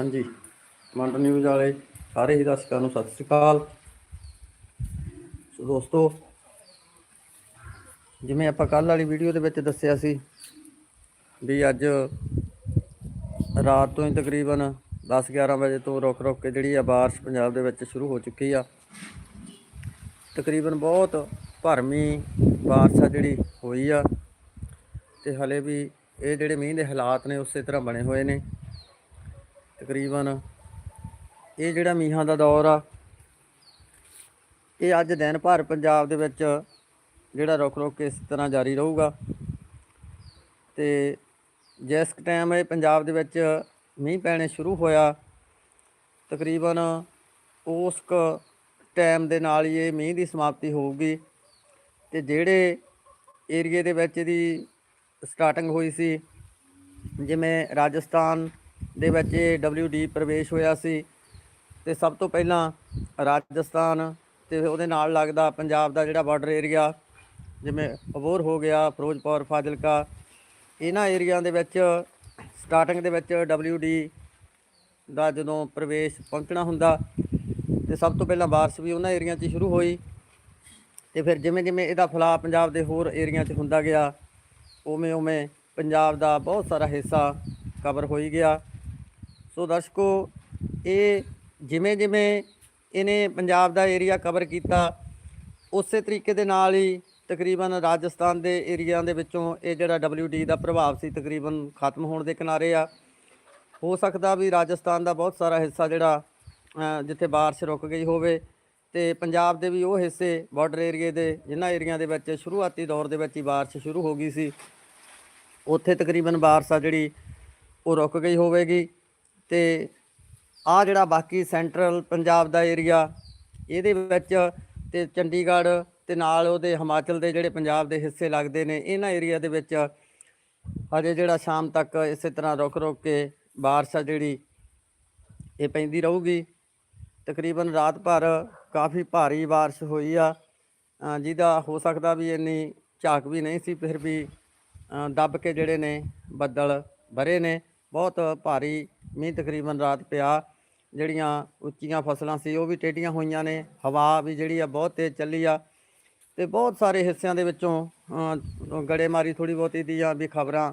ਹਾਂਜੀ। ਮੰਡ ਨਿਊਜ਼ ਵਾਲੇ ਸਾਰੇ ਹੀ ਦਰਸ਼ਕਾਂ ਨੂੰ ਸਤਿ ਸ੍ਰੀ ਅਕਾਲ। ਸੋ ਦੋਸਤੋ, ਜਿਵੇਂ ਆਪਾਂ ਕੱਲ ਵਾਲੀ ਵੀਡੀਓ ਦੇ ਵਿੱਚ ਦੱਸਿਆ ਸੀ ਵੀ ਅੱਜ ਰਾਤ ਤੋਂ ਹੀ ਤਕਰੀਬਨ 10-11 ਵਜੇ ਤੋਂ ਰੁਕ ਰੁਕ ਕੇ ਜਿਹੜੀ ਆ ਬਾਰਿਸ਼ ਪੰਜਾਬ ਦੇ ਵਿੱਚ ਸ਼ੁਰੂ ਹੋ ਚੁੱਕੀ ਆ। ਤਕਰੀਬਨ ਬਹੁਤ ਭਰਮੀ ਬਾਰਿਸ਼ ਆ ਜਿਹੜੀ ਹੋਈ ਆ ਤੇ ਹਲੇ ਵੀ ਇਹ ਜਿਹੜੇ ਮੀਂਹ ਦੇ ਹਾਲਾਤ ਨੇ ਉਸੇ ਤਰ੍ਹਾਂ ਬਣੇ ਹੋਏ ਨੇ। ਤਕਰੀਬਨ ਇਹ ਜਿਹੜਾ ਮੀਂਹਾਂ ਦਾ ਦੌਰ ਆ, ਇਹ ਅੱਜ ਦਿਨ ਭਰ ਪੰਜਾਬ ਦੇ ਵਿੱਚ ਜਿਹੜਾ ਰੁਕ ਰੁਕ ਕੇ ਇਸ ਤਰ੍ਹਾਂ ਜਾਰੀ ਰਹੂਗਾ। ਤੇ ਜਿਸ ਟਾਈਮ ਇਹ ਪੰਜਾਬ ਦੇ ਵਿੱਚ ਮੀਂਹ ਪੈਣੇ ਸ਼ੁਰੂ ਹੋਇਆ, ਤਕਰੀਬਨ ਉਸ ਕ ਟਾਈਮ ਦੇ ਨਾਲ ਹੀ ਇਹ ਮੀਂਹ ਦੀ ਸਮਾਪਤੀ ਹੋਊਗੀ। ਤੇ ਜਿਹੜੇ ਏਰੀਏ ਦੇ ਵਿੱਚ ਇਹਦੀ ਸਟਾਰਟਿੰਗ ਹੋਈ ਸੀ, ਜਿਵੇਂ ਰਾਜਸਥਾਨ ਦੇ ਵਿੱਚ ਇਹ WD ਪ੍ਰਵੇਸ਼ ਹੋਇਆ ਸੀ ਤੇ ਸਭ ਤੋਂ ਪਹਿਲਾਂ ਰਾਜਸਥਾਨ ਤੇ ਉਹਦੇ ਨਾਲ ਲੱਗਦਾ ਪੰਜਾਬ ਦਾ ਜਿਹੜਾ ਬਾਰਡਰ ਏਰੀਆ ਜਿਵੇਂ ਅਬੋਰ ਹੋ ਗਿਆ, ਫਿਰੋਜ਼ਪੁਰ, ਫਾਜ਼ਿਲਕਾ, ਇਹਨਾਂ ਏਰੀਆ ਦੇ ਵਿੱਚ ਸਟਾਰਟਿੰਗ ਦੇ ਵਿੱਚ WD ਦਾ ਜਦੋਂ ਪ੍ਰਵੇਸ਼ ਪਹੁੰਚਣਾ ਹੁੰਦਾ ਤੇ ਸਭ ਤੋਂ ਪਹਿਲਾਂ ਬਾਰਿਸ਼ ਵੀ ਉਹਨਾਂ ਏਰੀਆ 'ਚ ਹੀ ਸ਼ੁਰੂ ਹੋਈ ਤੇ ਫਿਰ ਜਿਵੇਂ ਜਿਵੇਂ ਇਹਦਾ ਫੈਲਾਅ ਪੰਜਾਬ ਦੇ ਹੋਰ ਏਰੀਆ 'ਚ ਹੁੰਦਾ ਗਿਆ, ਉਵੇਂ ਉਵੇਂ ਪੰਜਾਬ ਦਾ ਬਹੁਤ ਸਾਰਾ ਹਿੱਸਾ ਕਵਰ ਹੋਈ ਗਿਆ। ਸੋ ਦਰਸ਼ਕੋ, ਇਹ ਜਿਵੇਂ ਜਿਵੇਂ ਇਹਨੇ ਪੰਜਾਬ ਦਾ ਏਰੀਆ ਕਵਰ ਕੀਤਾ, ਉਸੇ ਤਰੀਕੇ ਦੇ ਨਾਲ ਹੀ ਤਕਰੀਬਨ ਰਾਜਸਥਾਨ ਦੇ ਏਰੀਆ ਦੇ ਵਿੱਚੋਂ ਇਹ ਜਿਹੜਾ WD ਦਾ ਪ੍ਰਭਾਵ ਸੀ ਤਕਰੀਬਨ ਖਤਮ ਹੋਣ ਦੇ ਕਿਨਾਰੇ ਆ। ਹੋ ਸਕਦਾ ਵੀ ਰਾਜਸਥਾਨ ਦਾ ਬਹੁਤ ਸਾਰਾ ਹਿੱਸਾ ਜਿਹੜਾ ਜਿੱਥੇ ਬਾਰਿਸ਼ ਰੁਕ ਗਈ ਹੋਵੇ ਤੇ ਪੰਜਾਬ ਦੇ ਵੀ ਉਹ ਹਿੱਸੇ ਬਾਰਡਰ ਏਰੀਏ ਦੇ, ਜਿਨ੍ਹਾਂ ਏਰੀਆ ਦੇ ਵਿੱਚ ਸ਼ੁਰੂਆਤੀ ਦੌਰ ਦੇ ਵਿੱਚ ਹੀ ਬਾਰਿਸ਼ ਸ਼ੁਰੂ ਹੋ ਗਈ ਸੀ, ਉੱਥੇ ਤਕਰੀਬਨ ਬਾਰਿਸ਼ ਆ ਜਿਹੜੀ ਉਹ ਰੁਕ ਗਈ ਹੋਵੇਗੀ। ਤੇ ਆ ਜਿਹੜਾ ਬਾਕੀ ਸੈਂਟਰਲ ਪੰਜਾਬ ਦਾ ਏਰੀਆ ਇਹਦੇ ਵਿੱਚ ਤੇ ਚੰਡੀਗੜ੍ਹ ਤੇ ਨਾਲ ਉਹਦੇ ਹਿਮਾਚਲ ਦੇ ਜਿਹੜੇ ਪੰਜਾਬ ਦੇ ਹਿੱਸੇ ਲੱਗਦੇ ਨੇ, ਇਹਨਾਂ ਏਰੀਆ ਦੇ ਵਿੱਚ ਹਜੇ ਜਿਹੜਾ ਸ਼ਾਮ ਤੱਕ ਇਸੇ ਤਰ੍ਹਾਂ ਰੁਕ ਰੁਕ ਕੇ ਬਾਰਿਸ਼ ਆ ਜਿਹੜੀ, ਇਹ ਪੈਂਦੀ ਰਹੂਗੀ। ਤਕਰੀਬਨ ਰਾਤ ਭਰ ਕਾਫੀ ਭਾਰੀ ਬਾਰਿਸ਼ ਹੋਈ ਆ ਜਿਹਦਾ ਹੋ ਸਕਦਾ ਵੀ ਇੰਨੀ ਝਾਕ ਵੀ ਨਹੀਂ ਸੀ, ਫਿਰ ਵੀ ਦੱਬ ਕੇ ਜਿਹੜੇ ਨੇ ਬੱਦਲ ਭਰੇ ਨੇ। ਬਹੁਤ ਭਾਰੀ ਮੀਂਹ ਤਕਰੀਬਨ ਰਾਤ ਪਿਆ। ਜਿਹੜੀਆਂ ਉੱਚੀਆਂ ਫਸਲਾਂ ਸੀ, ਉਹ ਵੀ ਟੇਢੀਆਂ ਹੋਈਆਂ ਨੇ। ਹਵਾ ਵੀ ਜਿਹੜੀ ਆ, ਬਹੁਤ ਤੇਜ਼ ਚੱਲੀ ਆ। ਤੇ ਬਹੁਤ ਸਾਰੇ ਹਿੱਸਿਆਂ ਦੇ ਵਿੱਚੋਂ ਗੜੇਮਾਰੀ ਥੋੜੀ ਬਹੁਤੀ ਦੀਆਂ ਵੀ ਖਬਰਾਂ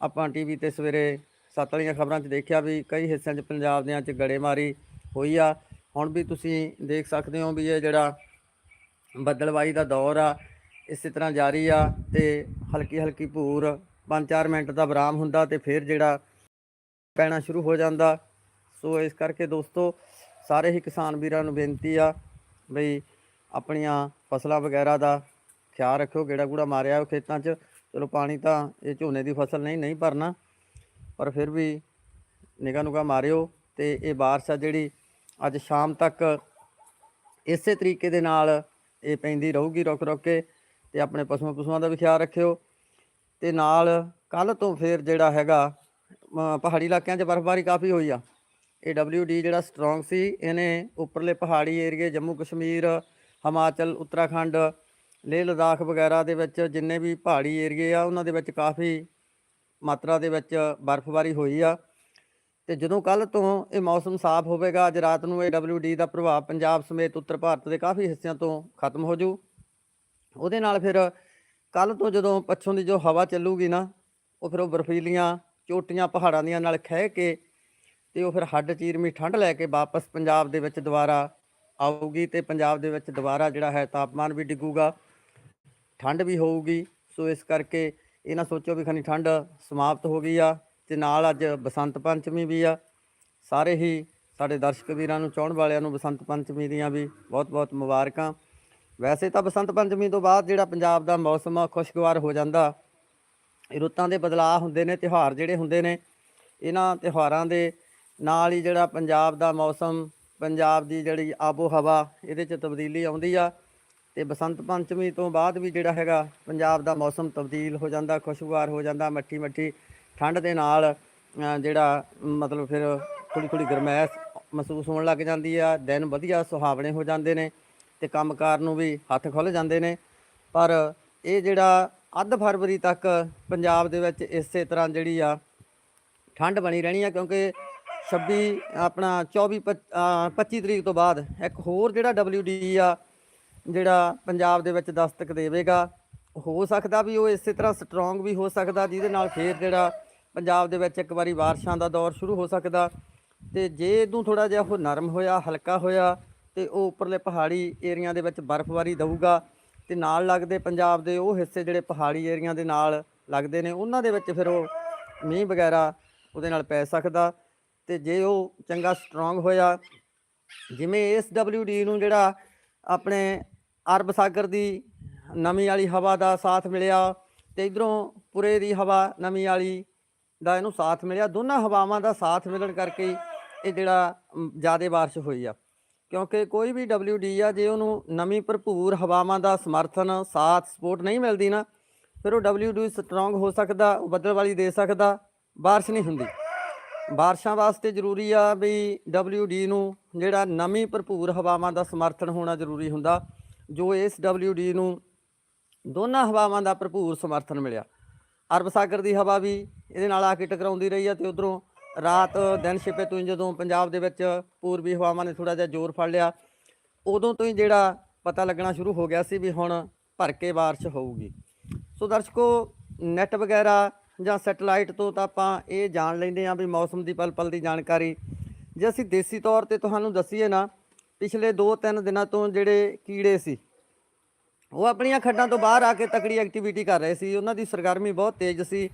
ਆਪਾਂ ਟੀਵੀ ਤੇ ਸਵੇਰੇ ਸੱਤ ਵਾਲੀਆਂ ਖਬਰਾਂ 'ਚ ਦੇਖਿਆ ਵੀ ਕਈ ਹਿੱਸਿਆਂ 'ਚ, ਪੰਜਾਬ ਦਿਆਂ 'ਚ ਗੜੇਮਾਰੀ ਹੋਈ ਆ। ਹੁਣ ਵੀ ਤੁਸੀਂ ਦੇਖ ਸਕਦੇ ਹੋ ਵੀ ਇਹ ਜਿਹੜਾ ਬੱਦਲਵਾਈ ਦਾ ਦੌਰ ਆ, ਇਸੇ ਤਰ੍ਹਾਂ ਜਾਰੀ ਆ ਤੇ ਹਲਕੀ ਹਲਕੀ ਭੂਰ 5-4 ਮਿੰਟ ਦਾ ਵਿਰਾਮ ਹੁੰਦਾ ਤੇ ਫਿਰ ਜਿਹੜਾ ਪੈਣਾ ਸ਼ੁਰੂ ਹੋ ਜਾਂਦਾ। ਸੋ ਇਸ ਕਰਕੇ ਦੋਸਤੋ, ਸਾਰੇ ਹੀ ਕਿਸਾਨ ਵੀਰਾਂ ਨੂੰ ਬੇਨਤੀ ਆ ਬਈ ਆਪਣੀਆਂ ਫਸਲਾਂ ਵਗੈਰਾ ਦਾ ਖਿਆਲ ਰੱਖਿਓ, ਗੇੜਾ ਗੂੜਾ ਮਾਰਿਆ ਉਹ ਖੇਤਾਂ 'ਚ। ਚਲੋ ਪਾਣੀ ਤਾਂ ਇਹ ਝੋਨੇ ਦੀ ਫਸਲ ਨਹੀਂ ਨਹੀਂ ਭਰਨਾ। ਪਰ ਫਿਰ ਵੀ ਨਿਗਾਹ ਨੁਗਾ ਮਾਰਿਓ ਤੇ ਇਹ ਬਾਰਿਸ਼ ਆ ਜਿਹੜੀ ਅੱਜ ਸ਼ਾਮ ਤੱਕ ਇਸੇ ਤਰੀਕੇ ਦੇ ਨਾਲ ਇਹ ਪੈਂਦੀ ਰਹੂਗੀ ਰੁਕ ਰੁਕ ਕੇ ਤੇ ਆਪਣੇ ਪਸ਼ੂਆਂ ਪਸ਼ੂਆਂ ਦਾ ਵੀ ਖਿਆਲ ਰੱਖਿਓ। ਤੇ ਨਾਲ ਕੱਲ ਤੋਂ ਫਿਰ ਜਿਹੜਾ ਹੈਗਾ ਪਹਾੜੀ ਇਲਾਕਿਆਂ 'ਚ ਬਰਫ਼ਬਾਰੀ ਕਾਫੀ ਹੋਈ ਆ। ਇਹ WD ਜਿਹੜਾ ਸਟਰੋਂਗ ਸੀ, ਇਹਨੇ ਉੱਪਰਲੇ ਪਹਾੜੀ ਏਰੀਏ ਜੰਮੂ ਕਸ਼ਮੀਰ, ਹਿਮਾਚਲ, ਉੱਤਰਾਖੰਡ, ਲੇਹ ਲਦਾਖ ਵਗੈਰਾ ਦੇ ਵਿੱਚ ਜਿੰਨੇ ਵੀ ਪਹਾੜੀ ਏਰੀਏ ਆ, ਉਹਨਾਂ ਦੇ ਵਿੱਚ ਕਾਫੀ ਮਾਤਰਾ ਦੇ ਵਿੱਚ ਬਰਫ਼ਬਾਰੀ ਹੋਈ ਆ। ਤੇ ਜਦੋਂ ਕੱਲ ਤੋਂ ਇਹ ਮੌਸਮ ਸਾਫ਼ ਹੋਵੇਗਾ, ਅੱਜ ਰਾਤ ਨੂੰ ਇਹ WD ਦਾ ਪ੍ਰਭਾਵ ਪੰਜਾਬ ਸਮੇਤ ਉੱਤਰ ਭਾਰਤ ਦੇ ਕਾਫੀ ਹਿੱਸਿਆਂ ਤੋਂ ਖਤਮ ਹੋ ਜੂ। ਉਹਦੇ ਨਾਲ ਫਿਰ ਕੱਲ ਤੋਂ ਜਦੋਂ ਪੱਛੋਂ ਦੀ ਜੋ ਹਵਾ ਚੱਲੂਗੀ ਨਾ, ਉਹ ਫਿਰ ਉਹ ਬਰਫੀਲੀਆਂ ਚੋਟੀਆਂ ਪਹਾੜਾਂ ਦੀਆਂ ਨਾਲ ਖਹਿ ਕੇ ਤੇ ਉਹ ਫਿਰ ਹੱਡ ਚੀਰਮੀ ਠੰਡ ਲੈ ਕੇ ਵਾਪਸ ਪੰਜਾਬ ਦੇ ਵਿੱਚ ਦੁਬਾਰਾ ਆਊਗੀ ਤੇ ਪੰਜਾਬ ਦੇ ਵਿੱਚ ਦੁਬਾਰਾ ਜਿਹੜਾ ਹੈ ਤਾਪਮਾਨ ਵੀ ਡਿੱਗੂਗਾ ਠੰਡ ਵੀ ਹੋਊਗੀ। ਸੋ ਇਸ ਕਰਕੇ ਇਹ ਨਾ ਸੋਚੋ ਵੀ ਖਨੀ ਠੰਡ ਸਮਾਪਤ ਹੋ ਗਈ ਆ ਤੇ ਨਾਲ ਅੱਜ ਬਸੰਤ ਪੰਚਮੀ ਵੀ ਆ। ਸਾਰੇ ਹੀ ਸਾਡੇ ਦਰਸ਼ਕ ਵੀਰਾਂ ਨੂੰ, ਚਾਹਣ ਵਾਲਿਆਂ ਨੂੰ ਬਸੰਤ ਪੰਚਮੀ ਦੀਆਂ ਵੀ ਬਹੁਤ-ਬਹੁਤ ਮੁਬਾਰਕਾਂ। ਵੈਸੇ ਤਾਂ ਬਸੰਤ ਪੰਚਮੀ ਤੋਂ ਬਾਅਦ ਜਿਹੜਾ ਪੰਜਾਬ ਦਾ ਮੌਸਮ ਆ, ਖੁਸ਼ਗਵਾਰ ਹੋ ਜਾਂਦਾ। ਰੁੱਤਾਂ ਦੇ ਬਦਲਾਅ ਹੁੰਦੇ ਨੇ, ਤਿਉਹਾਰ ਜਿਹੜੇ ਹੁੰਦੇ ਨੇ, ਇਹਨਾਂ ਤਿਉਹਾਰਾਂ ਦੇ ਨਾਲ ਹੀ ਜਿਹੜਾ ਪੰਜਾਬ ਦਾ ਮੌਸਮ, ਪੰਜਾਬ ਦੀ ਜਿਹੜੀ ਆਬੋ ਹਵਾ ਇਹਦੇ 'ਚ ਤਬਦੀਲੀ ਆਉਂਦੀ ਆ ਤੇ ਬਸੰਤ ਪੰਚਮੀ ਤੋਂ ਬਾਅਦ ਵੀ ਜਿਹੜਾ ਹੈਗਾ ਪੰਜਾਬ ਦਾ ਮੌਸਮ ਤਬਦੀਲ ਹੋ ਜਾਂਦਾ ਖੁਸ਼ਗਵਾਰ ਹੋ ਜਾਂਦਾ ਮੱਠੀ ਮੱਠੀ ਠੰਡ ਦੇ ਨਾਲ ਜਿਹੜਾ ਮਤਲਬ ਫਿਰ ਥੋੜੀ ਥੋੜੀ ਗਰਮੈਸ਼ ਮਹਿਸੂਸ ਹੋਣ ਲੱਗ ਜਾਂਦੀ ਆ, ਦਿਨ ਵਧੀਆ ਸੁਹਾਵਣੇ ਹੋ ਜਾਂਦੇ ਨੇ ਤੇ ਕੰਮਕਾਰ ਨੂੰ ਵੀ ਹੱਥ ਖੁੱਲ ਜਾਂਦੇ ਨੇ, ਪਰ ਇਹ ਜਿਹੜਾ ਅੱਧ ਫਰਵਰੀ ਤੱਕ ਪੰਜਾਬ ਦੇ ਵਿੱਚ ਇਸੇ ਤਰ੍ਹਾਂ ਜਿਹੜੀ ਆ ਠੰਡ ਬਣੀ ਰਹਿਣੀ ਆ, ਕਿਉਂਕਿ 26 ਆਪਣਾ 24 ਪੱਚ- 25 ਤਰੀਕ ਤੋਂ ਬਾਅਦ ਇੱਕ ਹੋਰ ਜਿਹੜਾ WD ਆ, ਜਿਹੜਾ ਪੰਜਾਬ ਦੇ ਵਿੱਚ ਦਸਤਕ ਦੇਵੇਗਾ, ਹੋ ਸਕਦਾ ਵੀ ਉਹ ਇਸੇ ਤਰ੍ਹਾਂ ਸਟਰੋਂਗ ਵੀ ਹੋ ਸਕਦਾ, ਜਿਹਦੇ ਨਾਲ ਫੇਰ ਜਿਹੜਾ ਪੰਜਾਬ ਦੇ ਵਿੱਚ ਇੱਕ ਵਾਰੀ ਬਾਰਿਸ਼ਾਂ ਦਾ ਦੌਰ ਸ਼ੁਰੂ ਹੋ ਸਕਦਾ। ਤੇ ਜੇ ਇਹਨੂੰ ਥੋੜਾ ਜਿਹਾ ਉਹ ਨਰਮ ਹੋਇਆ, ਹਲਕਾ ਹੋਇਆ, ਤੇ ਉਹ ਉੱਪਰਲੇ ਪਹਾੜੀ ਏਰੀਆ ਦੇ ਵਿੱਚ ਬਰਫ਼ਬਾਰੀ ਦਊਗਾ ਤੇ ਨਾਲ ਲੱਗਦੇ ਪੰਜਾਬ ਦੇ ਉਹ ਹਿੱਸੇ ਜਿਹੜੇ ਪਹਾੜੀ ਏਰੀਆ ਦੇ ਨਾਲ ਲੱਗਦੇ ਨੇ, ਉਹਨਾਂ ਦੇ ਵਿੱਚ ਫਿਰ ਉਹ ਮੀਂਹ ਵਗੈਰਾ ਉਹਦੇ ਨਾਲ ਪੈ ਸਕਦਾ ਤੇ ਜੇ ਉਹ ਚੰਗਾ ਸਟਰੋਂਗ ਹੋਇਆ, ਜਿਵੇਂ ਇਸ WD ਨੂੰ ਜਿਹੜਾ ਆਪਣੇ ਅਰਬ ਸਾਗਰ ਦੀ ਨਮੀ ਵਾਲੀ ਹਵਾ ਦਾ ਸਾਥ ਮਿਲਿਆ ਤੇ ਇਧਰੋਂ ਪੁਰੇ ਦੀ ਹਵਾ ਨਮੀ ਵਾਲੀ ਦਾ ਇਹਨੂੰ ਸਾਥ ਮਿਲਿਆ, ਦੋਨਾਂ ਹਵਾਵਾਂ ਦਾ ਸਾਥ ਮਿਲਣ ਕਰਕੇ ਇਹ ਜਿਹੜਾ ਜ਼ਿਆਦਾ ਬਾਰਿਸ਼ ਹੋਈ ਆ। ਕਿਉਂਕਿ ਕੋਈ ਵੀ WD ਆ, ਜੇ ਉਹਨੂੰ ਨਵੀਂ ਭਰਪੂਰ ਹਵਾਵਾਂ ਦਾ ਸਮਰਥਨ, ਸਾਥ ਸਪੋਰਟ ਨਹੀਂ ਮਿਲਦੀ ਨਾ, ਫਿਰ ਉਹ WD ਸਟਰੋਂਗ ਹੋ ਸਕਦਾ ਬੱਦਲ ਵਾਲੀ ਦੇ ਸਕਦਾ, ਬਾਰਿਸ਼ ਨਹੀਂ ਹੁੰਦੀ। ਬਾਰਿਸ਼ਾਂ ਵਾਸਤੇ ਜ਼ਰੂਰੀ ਆ ਵੀ WD ਨੂੰ ਜਿਹੜਾ ਨਵੀਂ ਭਰਪੂਰ ਹਵਾਵਾਂ ਦਾ ਸਮਰਥਨ ਹੋਣਾ ਜ਼ਰੂਰੀ ਹੁੰਦਾ, ਜੋ ਇਸ WD ਨੂੰ ਦੋਨਾਂ ਹਵਾਵਾਂ ਦਾ ਭਰਪੂਰ ਸਮਰਥਨ ਮਿਲਿਆ। ਅਰਬ ਸਾਗਰ ਦੀ ਹਵਾ ਵੀ ਇਹਦੇ ਨਾਲ ਆ ਕੇ ਟਕਰਾਉਂਦੀ ਰਹੀ ਆ ਤੇ ਉਧਰੋਂ ਰਾਤ ਦਿਨ ਛਿਪੇ ਤੋਂ ਹੀ ਜਦੋਂ ਪੰਜਾਬ ਦੇ ਵਿੱਚ ਪੂਰਬੀ ਹਵਾਵਾਂ ਨੇ ਥੋੜਾ ਜਿਹਾ ਜ਼ੋਰ ਫੜ ਲਿਆ, ਉਦੋਂ ਤੋਂ ਹੀ ਜਿਹੜਾ ਪਤਾ ਲੱਗਣਾ ਸ਼ੁਰੂ ਹੋ ਗਿਆ ਸੀ ਵੀ ਹੁਣ ਭਰ ਕੇ ਬਾਰਿਸ਼ ਹੋਊਗੀ। ਸੋ ਦਰਸ਼ਕੋ ਨੈਟ ਵਗੈਰਾ ਜਾਂ ਸੈਟਲਾਈਟ ਤੋਂ ਤਾਂ ਆਪਾਂ ਇਹ ਜਾਣ ਲੈਂਦੇ ਹਾਂ ਵੀ ਮੌਸਮ ਦੀ ਪਲ ਪਲ ਦੀ ਜਾਣਕਾਰੀ। ਜੇ ਅਸੀਂ ਦੇਸੀ ਤੌਰ ਤੇ ਤੁਹਾਨੂੰ ਦੱਸੀਏ ਨਾ, ਪਿਛਲੇ 2-3 ਦਿਨਾਂ ਤੋਂ ਜਿਹੜੇ ਕੀੜੇ ਸੀ, ਉਹ ਆਪਣੀਆਂ ਖੱਡਾਂ ਤੋਂ ਬਾਹਰ ਆ ਕੇ ਤਕੜੀ ਐਕਟੀਵਿਟੀ ਕਰ ਰਹੇ ਸੀ। ਉਹਨਾਂ ਦੀ ਸਰਗਰਮੀ ਬਹੁਤ ਤੇਜ਼ ਸੀ।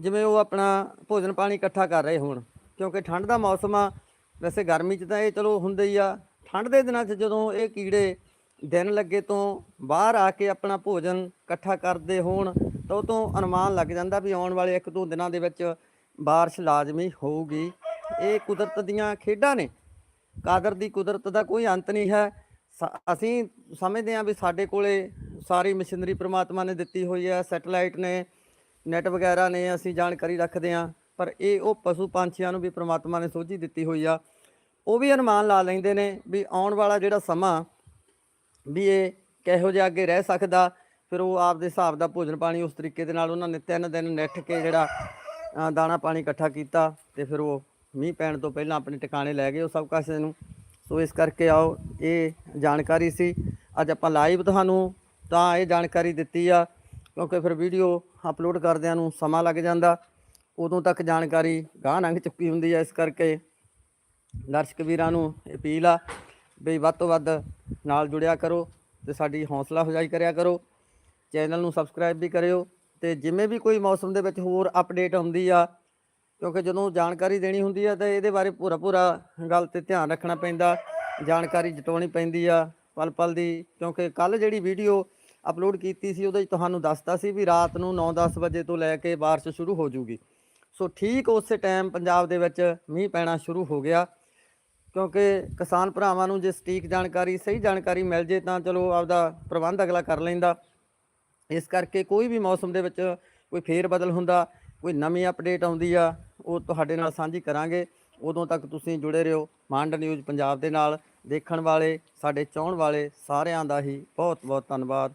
ਜਿਵੇਂ ਉਹ ਆਪਣਾ ਭੋਜਨ ਪਾਣੀ ਇਕੱਠਾ ਕਰ ਰਹੇ ਹੋਣ, ਕਿਉਂਕਿ ਠੰਡ ਦਾ ਮੌਸਮ ਆ, ਵੈਸੇ ਗਰਮੀ 'ਚ ਤਾਂ ਇਹ ਚਲੋ ਹੁੰਦਾ ਹੀ ਆ। ਠੰਡ ਦੇ ਦਿਨਾਂ 'ਚ ਜਦੋਂ ਇਹ ਕੀੜੇ ਦਿਨ ਲੱਗੇ ਤੋਂ ਬਾਹਰ ਆ ਕੇ ਆਪਣਾ ਭੋਜਨ ਇਕੱਠਾ ਕਰਦੇ ਹੋਣ, ਤਾਂ ਉਹ ਤੋਂ ਅਨੁਮਾਨ ਲੱਗ ਜਾਂਦਾ ਵੀ ਆਉਣ ਵਾਲੇ ਇੱਕ ਦੋ ਦਿਨਾਂ ਦੇ ਵਿੱਚ ਬਾਰਿਸ਼ ਲਾਜ਼ਮੀ ਹੋਊਗੀ। ਇਹ ਕੁਦਰਤ ਦੀਆਂ ਖੇਡਾਂ ਨੇ। ਕਾਦਰ ਦੀ ਕੁਦਰਤ ਦਾ ਕੋਈ ਅੰਤ ਨਹੀਂ ਹੈ। ਸ- ਅਸੀਂ ਸਮਝਦੇ ਹਾਂ ਵੀ ਸਾਡੇ ਕੋਲੇ ਸਾਰੀ ਮਸ਼ੀਨਰੀ ਪ੍ਰਮਾਤਮਾ ਨੇ ਦਿੱਤੀ ਹੋਈ ਹੈ, ਸੈਟਲਾਈਟ ਨੇ ਨੈਟ ਵਗੈਰਾ ਨੇ ਅਸੀਂ ਜਾਣਕਾਰੀ ਰੱਖਦੇ ਹਾਂ, ਪਰ ਇਹ ਉਹ ਪਸ਼ੂ ਪੰਛੀਆਂ ਨੂੰ ਵੀ ਪ੍ਰਮਾਤਮਾ ਨੇ ਸੋਝੀ ਦਿੱਤੀ ਹੋਈ ਆ। ਉਹ ਵੀ ਅਨੁਮਾਨ ਲਾ ਲੈਂਦੇ ਨੇ ਵੀ ਆਉਣ ਵਾਲਾ ਜਿਹੜਾ ਸਮਾਂ ਵੀ ਇਹ ਕਿਹੋ ਜਿਹਾ ਅੱਗੇ ਰਹਿ ਸਕਦਾ, ਫਿਰ ਉਹ ਆਪ ਦੇ ਹਿਸਾਬ ਦਾ ਭੋਜਨ ਪਾਣੀ ਉਸ ਤਰੀਕੇ ਦੇ ਨਾਲ ਉਹਨਾਂ ਨੇ ਤਿੰਨ ਦਿਨ ਨਿੱਠ ਕੇ ਜਿਹੜਾ ਦਾਣਾ ਪਾਣੀ ਇਕੱਠਾ ਕੀਤਾ ਤੇ ਫਿਰ ਉਹ ਮੀਂਹ ਪੈਣ ਤੋਂ ਪਹਿਲਾਂ ਆਪਣੇ ਟਿਕਾਣੇ ਲੈ ਗਏ ਉਹ ਸਭ ਕਾਸੇ ਨੂੰ ਸੋ ਇਸ ਕਰਕੇ ਆਓ, ਇਹ ਜਾਣਕਾਰੀ ਸੀ। ਅੱਜ ਆਪਾਂ ਲਾਈਵ ਤੁਹਾਨੂੰ ਤਾਂ ਇਹ ਜਾਣਕਾਰੀ ਦਿੱਤੀ ਆ ਕਿਉਂਕਿ ਫਿਰ ਵੀਡੀਓ ਅਪਲੋਡ ਕਰਦਿਆਂ ਨੂੰ ਸਮਾਂ ਲੱਗ ਜਾਂਦਾ। ਉਦੋਂ ਤੱਕ ਜਾਣਕਾਰੀ ਗਾਹ ਲੰਘ ਚੁੱਕੀ ਹੁੰਦੀ ਹੈ ਇਸ ਕਰਕੇ ਦਰਸ਼ਕ ਵੀਰਾਂ ਨੂੰ ਅਪੀਲ ਆ ਵੀ ਵੱਧ ਤੋਂ ਵੱਧ ਨਾਲ ਜੁੜਿਆ ਕਰੋ ਤੇ ਸਾਡੀ ਹੌਸਲਾ ਅਫਜ਼ਾਈ ਕਰਿਆ ਕਰੋ। ਚੈਨਲ ਨੂੰ ਸਬਸਕ੍ਰਾਈਬ ਵੀ ਕਰਿਓ ਤੇ ਜਿਵੇਂ ਵੀ ਕੋਈ ਮੌਸਮ ਦੇ ਵਿੱਚ ਹੋਰ ਅਪਡੇਟ ਹੁੰਦੀ ਆ, ਕਿਉਂਕਿ ਜਦੋਂ ਜਾਣਕਾਰੀ ਦੇਣੀ ਹੁੰਦੀ ਆ ਤਾਂ ਇਹਦੇ ਬਾਰੇ ਪੂਰਾ ਪੂਰਾ ਗੱਲ ਤੇ ਧਿਆਨ ਰੱਖਣਾ ਪੈਂਦਾ, ਜਾਣਕਾਰੀ ਜਟਾਉਣੀ ਪੈਂਦੀ ਆ। ਪਲ ਪਲ ਦੀ, ਕਿਉਂਕਿ ਕੱਲ ਜਿਹੜੀ ਵੀਡੀਓ ਅਪਲੋਡ ਕੀਤੀ ਸੀ, ਉਹਦੇ ਵਿੱਚ ਤੁਹਾਨੂੰ ਦੱਸਤਾ ਸੀ ਵੀ ਰਾਤ ਨੂੰ 9-10 ਵਜੇ ਤੋਂ ਲੈ ਕੇ ਬਾਰਿਸ਼ ਸ਼ੁਰੂ ਹੋ ਜੂਗੀ। ਸੋ ਠੀਕ ਉਸੇ ਟਾਈਮ ਪੰਜਾਬ ਦੇ ਵਿੱਚ ਮੀਂਹ ਪੈਣਾ ਸ਼ੁਰੂ ਹੋ ਗਿਆ। ਕਿਉਂਕਿ ਕਿਸਾਨ ਭਰਾਵਾਂ ਨੂੰ ਜੇ ਸਟੀਕ ਜਾਣਕਾਰੀ, ਸਹੀ ਜਾਣਕਾਰੀ ਮਿਲ ਜੇ ਤਾਂ ਚਲੋ ਆਪਦਾ ਪ੍ਰਬੰਧ ਅਗਲਾ ਕਰ ਲੈਂਦਾ। ਇਸ ਕਰਕੇ ਕੋਈ ਵੀ ਮੌਸਮ ਦੇ ਵਿੱਚ ਕੋਈ ਫੇਰ ਬਦਲ ਹੁੰਦਾ, ਕੋਈ ਨਵੀਂ ਅਪਡੇਟ ਆਉਂਦੀ ਆ, ਉਹ ਤੁਹਾਡੇ ਨਾਲ ਸਾਂਝੀ ਕਰਾਂਗੇ। ਉਦੋਂ ਤੱਕ ਤੁਸੀਂ ਜੁੜੇ ਰਹੋ ਮਾਂਡ ਨਿਊਜ਼ ਪੰਜਾਬ ਦੇ ਨਾਲ। ਦੇਖਣ ਵਾਲੇ, ਸਾਡੇ ਚਾਹਣ ਵਾਲੇ ਸਾਰਿਆਂ ਦਾ ਹੀ ਬਹੁਤ ਬਹੁਤ ਧੰਨਵਾਦ।